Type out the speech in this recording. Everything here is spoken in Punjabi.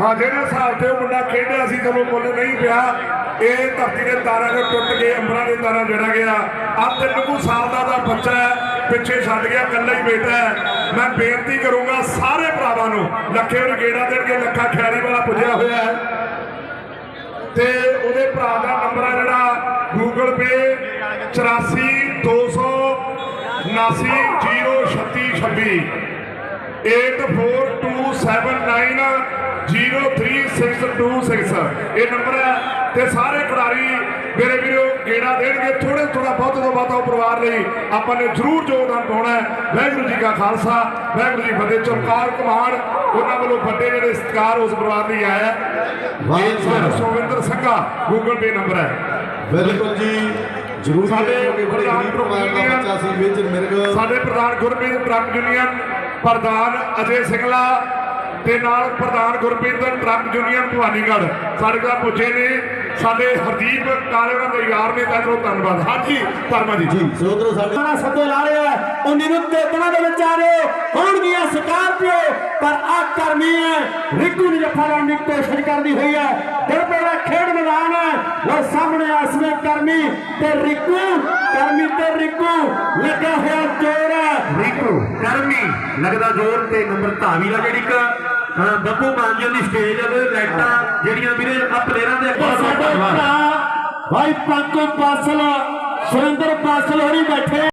ਹਾਂ ਜਿਹੜੇ ਹਿਸਾਬ ਤੇ ਉਹ ਮੁੰਡਾ ਖੇਡਿਆ ਸੀ ਚਲੋ ਮੁੱਲ ਨਹੀਂ ਪਿਆ। ਇਹ ਧਰਤੀ ਦੇ ਤਾਰਾਂ ਦੇ ਟੁੱਟ ਗਏ, ਅੰਬਰਾਂ ਦੇ ਤਾਰਾਂ ਜੜਾ ਗਿਆ। ਆ ਤਿੰਨ ਕੁ ਸਾਲ ਦਾ ਦਾ ਬੱਚਾ ਹੈ, ਪਿੱਛੇ ਛੱਡ ਗਿਆ, ਇਕੱਲਾ ਹੀ ਬੇਟਾ ਹੈ। ਮੈਂ ਬੇਨਤੀ ਕਰੂੰਗਾ ਸਾਰੇ ਭਰਾਵਾਂ ਨੂੰ, ਲੱਖੇ ਨੂੰ ਗੇੜਾ ਦੇਣ ਕੇ ਲੱਖਾ ਖਿਆਰੀ ਵਾਲਾ ਪੁੱਜਿਆ ਹੋਇਆ ਹੈ। ਤੇ ਉਹਦੇ ਭਰਾ ਦਾ ਨੰਬਰ ਹੈ ਜਿਹੜਾ Google Pay 84 279 03626 8427903626 ਇਹ ਨੰਬਰ ਹੈ ਤੇ ਸਾਰੇ ਖਿਡਾਰੀ ਮੇਰੇ ਵੀਰੋ ਗੇੜਾ ਦੇਣਗੇ। ਥੋੜੇ ਥੋੜਾ ਬਹੁਤ ਤੋਂ ਉਹ ਪਰਿਵਾਰ ਲਈ। ਆਪਾਂ ਨੇ ਜ਼ਰੂਰ ਯੋਗਦਾਨ ਪਾਉਣਾ ਹੈ। ਵਾਹਿਗੁਰੂ ਜੀ ਕਾ ਖਾਲਸਾ ਵਾਹਿਗੁਰੂ ਜੀ ਫਤਿਹ। ਚਮਕਾਰ ਕਮਾਨ ਉਹਨਾਂ ਵੱਲੋਂ ਵੱਡੇ ਜਿਹੜੇ ਸਤਿਕਾਰ ਉਸ ਪਰਿਵਾਰ ਲਈ ਆਇਆ sir Sovinder Sangha Google Pay number ਹੈ। ਬਿਲਕੁਲ ਜੀ। ਜਰੂਰ ਸਾਡੇ ਪ੍ਰਧਾਨ ਬੱਚਾ ਸੀ ਮੇਜਰ ਮਿਰਗ। ਸਾਡੇ ਪ੍ਰਧਾਨ ਗੁਰਪ੍ਰੀਤ ਟਰੱਕ ਯੂਨੀਅਨ ਪ੍ਰਧਾਨ ਅਜੇ ਸਿੰਘਲਾ ਤੇ ਨਾਲ ਪ੍ਰਧਾਨ ਗੁਰਪ੍ਰੀਤ ਟਰੱਕ ਯੂਨੀਅਨ ਭਵਾਨੀਗੜ੍ਹ। ਸਾਡੇ ਕੋਲ ਪੁੱਜੇ ਨੇ। ਸਾਡੇ ਹਰਦੀਪ ਕਾਲੇ ਉਹਨਾਂ ਦੇ ਯਾਰ ਨੇ ਤੈਨੂੰ ਧੰਨਵਾਦ। ਹਾਂਜੀ ਧਰਮਾ ਜੀ। ਜੀ ਸੋਦਰੋ ਸਾਡੇ। ਸੱਦੇ ਲਾ ਰਿਹਾ ਹੈ ਉਹ ਨਿਰੁੱਤੇ ਦਿਨਾਂ ਦੇ ਵਿਚਾਰੇ ਹੋਣਗੀਆਂ ਸਕਾਰਪੀਓ ਪਰ ਆ ਕਰਮੀ ਹੈ ਰਿੱਕੂ ਨੂੰ ਜੱਫਾ ਲਾਉਣ ਦੀ ਕੋਸ਼ਿਸ਼ ਕਰਦੀ ਹੋਈ ਹੈ ਦਿਲਪੇ ਦਾ ਖੇਡ ਮੈਦਾਨ ਹੈ ਉਹ ਸਾਹਮਣੇ ਆਸਮੇ ਕਰਮੀ ਤੇ ਰਿੱਕੂ। ਕਰਮੀ ਤੇ ਰਿੱਕੂ। ਲੱਗਿਆ ਹੋਇਆ ਰਿਕੂ ਕਰਮੀ ਲੱਗਦਾ ਜ਼ੋਰ ਤੇ ਨੰਬਰ ਧਾਵੀ ਦਾ ਜਿਹੜੀ ਕ ਬੱਬੂ ਮਾਂਜੋ ਦੀ ਸਟੇਜ ਤੇ ਲਾਈਟਾਂ ਜਿਹੜੀਆਂ ਵੀਰੇ ਆ ਪਲੇਅਰਾਂ ਦੇ ਬਹੁਤ ਬਹੁਤ ਧੰਨਵਾਦ। ਭਾਈ ਪੰਕਜ ਬਾਸਲ ਸੁਰਿੰਦਰ ਬਾਸਲ ਹੋਣੀ ਬੈਠੇ।